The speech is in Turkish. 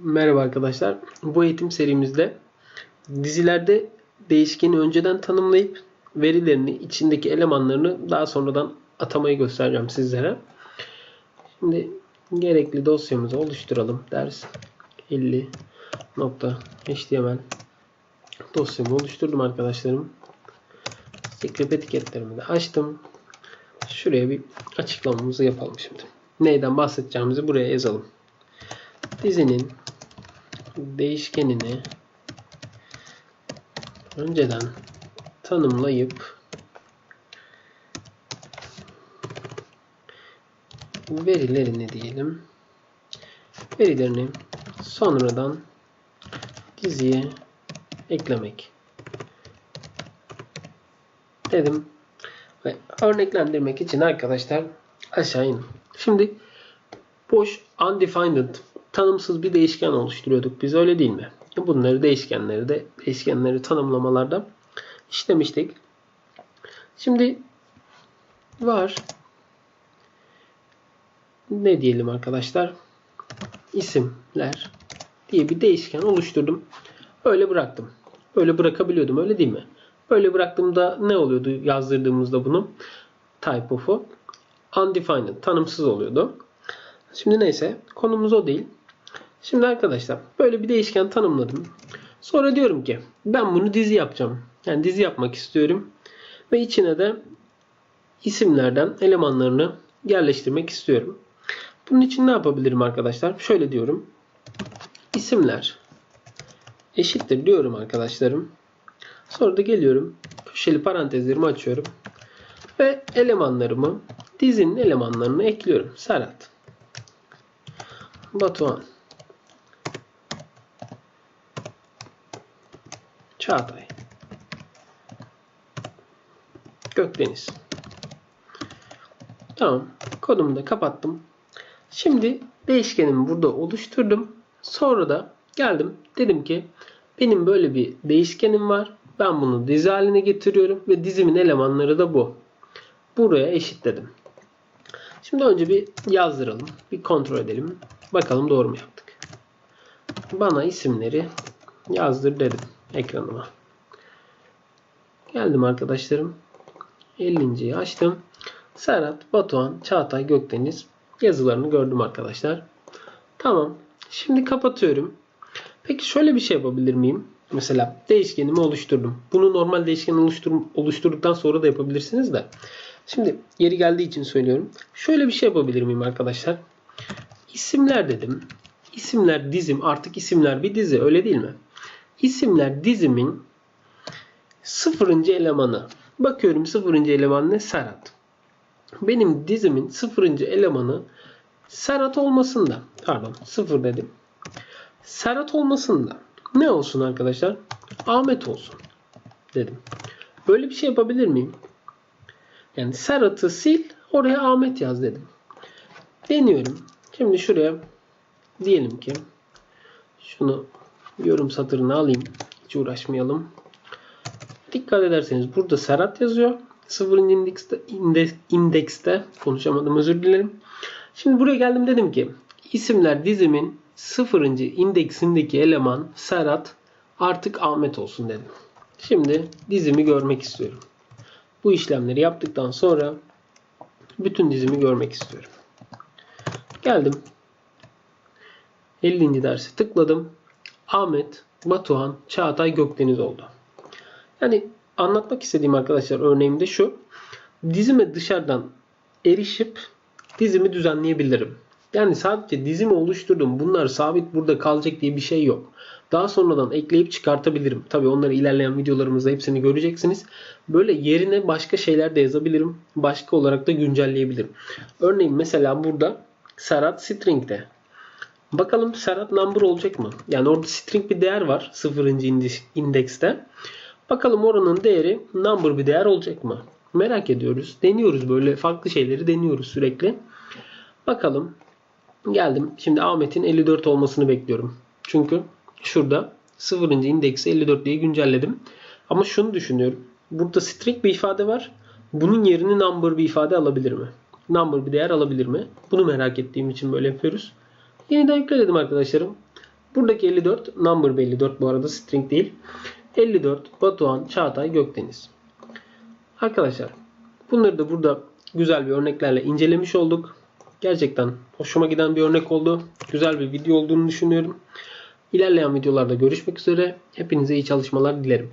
Merhaba arkadaşlar. Bu eğitim serimizde dizilerde değişkeni önceden tanımlayıp verilerini, içindeki elemanlarını daha sonradan atamayı göstereceğim sizlere. Şimdi gerekli dosyamızı oluşturalım. Ders 50.html dosyamı oluşturdum arkadaşlarım. Script etiketlerimi de açtım. Şuraya bir açıklamamızı yapalım şimdi. Neyden bahsedeceğimizi buraya yazalım dizinin değişkenini önceden tanımlayıp verilerini diyelim verilerini sonradan diziye eklemek dedim ve örneklendirmek için arkadaşlar aşağı in. Şimdi boş undefined tanımsız bir değişken oluşturuyorduk biz öyle değil mi? Bunları değişkenleri de değişkenleri tanımlamalarda işlemiştik. Şimdi var ne diyelim arkadaşlar? isimler diye bir değişken oluşturdum. Öyle bıraktım. Öyle bırakabiliyordum öyle değil mi? Böyle bıraktığımda ne oluyordu yazdırdığımızda bunu? Type of'u undefined, tanımsız oluyordu. Şimdi neyse konumuz o değil. Şimdi arkadaşlar böyle bir değişken tanımladım. Sonra diyorum ki ben bunu dizi yapacağım. Yani dizi yapmak istiyorum. Ve içine de isimlerden elemanlarını yerleştirmek istiyorum. Bunun için ne yapabilirim arkadaşlar? Şöyle diyorum. İsimler eşittir diyorum arkadaşlarım. Sonra da geliyorum. Köşeli parantezlerimi açıyorum. Ve elemanlarımı dizinin elemanlarını ekliyorum. Serhat. Batuhan. Çağatay. Gökdeniz. Tamam. Kodumu da kapattım. Şimdi değişkenimi burada oluşturdum. Sonra da geldim. Dedim ki benim böyle bir değişkenim var. Ben bunu dizi haline getiriyorum ve dizimin elemanları da bu. Buraya eşitledim. Şimdi önce bir yazdıralım. Bir kontrol edelim. Bakalım doğru mu yaptık. Bana isimleri yazdır dedim ekranıma. Geldim arkadaşlarım. 50.yi açtım. Serhat, Batuhan, Çağatay, Gökdeniz yazılarını gördüm arkadaşlar. Tamam. Şimdi kapatıyorum. Peki şöyle bir şey yapabilir miyim? Mesela değişkenimi oluşturdum. Bunu normal değişken oluştur oluşturduktan sonra da yapabilirsiniz de. Şimdi yeri geldiği için söylüyorum. Şöyle bir şey yapabilir miyim arkadaşlar? İsimler dedim. İsimler dizim. Artık isimler bir dizi öyle değil mi? İsimler dizimin sıfırıncı elemanı. Bakıyorum sıfırıncı eleman ne? Serhat. Benim dizimin sıfırıncı elemanı Serhat olmasında. Pardon sıfır dedim. Serhat olmasında. Ne olsun arkadaşlar? Ahmet olsun dedim. Böyle bir şey yapabilir miyim? Yani Serhat'ı sil oraya Ahmet yaz dedim. Deniyorum. Şimdi şuraya diyelim ki şunu yorum satırını alayım. Hiç uğraşmayalım. Dikkat ederseniz burada Serhat yazıyor. 0. indekste, indekste konuşamadım özür dilerim. Şimdi buraya geldim dedim ki isimler dizimin 0. indeksindeki eleman Serhat artık Ahmet olsun dedim. Şimdi dizimi görmek istiyorum. Bu işlemleri yaptıktan sonra bütün dizimi görmek istiyorum. Geldim. 50. dersi tıkladım. Ahmet, Batuhan, Çağatay, Gökdeniz oldu. Yani anlatmak istediğim arkadaşlar örneğimde şu. Dizime dışarıdan erişip dizimi düzenleyebilirim. Yani sadece dizimi oluşturdum. Bunlar sabit burada kalacak diye bir şey yok. Daha sonradan ekleyip çıkartabilirim. Tabi onları ilerleyen videolarımızda hepsini göreceksiniz. Böyle yerine başka şeyler de yazabilirim. Başka olarak da güncelleyebilirim. Örneğin mesela burada Serhat String'de. Bakalım Serhat number olacak mı? Yani orada string bir değer var 0. indekste. Bakalım oranın değeri number bir değer olacak mı? Merak ediyoruz. Deniyoruz böyle farklı şeyleri deniyoruz sürekli. Bakalım. Geldim. Şimdi Ahmet'in 54 olmasını bekliyorum. Çünkü şurada 0. indeksi 54 diye güncelledim. Ama şunu düşünüyorum. Burada string bir ifade var. Bunun yerini number bir ifade alabilir mi? Number bir değer alabilir mi? Bunu merak ettiğim için böyle yapıyoruz. Yeniden yükledim arkadaşlarım. Buradaki 54 number bir 54 bu arada string değil. 54 Batuhan, Çağatay, Gökdeniz. Arkadaşlar bunları da burada güzel bir örneklerle incelemiş olduk. Gerçekten hoşuma giden bir örnek oldu. Güzel bir video olduğunu düşünüyorum. İlerleyen videolarda görüşmek üzere. Hepinize iyi çalışmalar dilerim.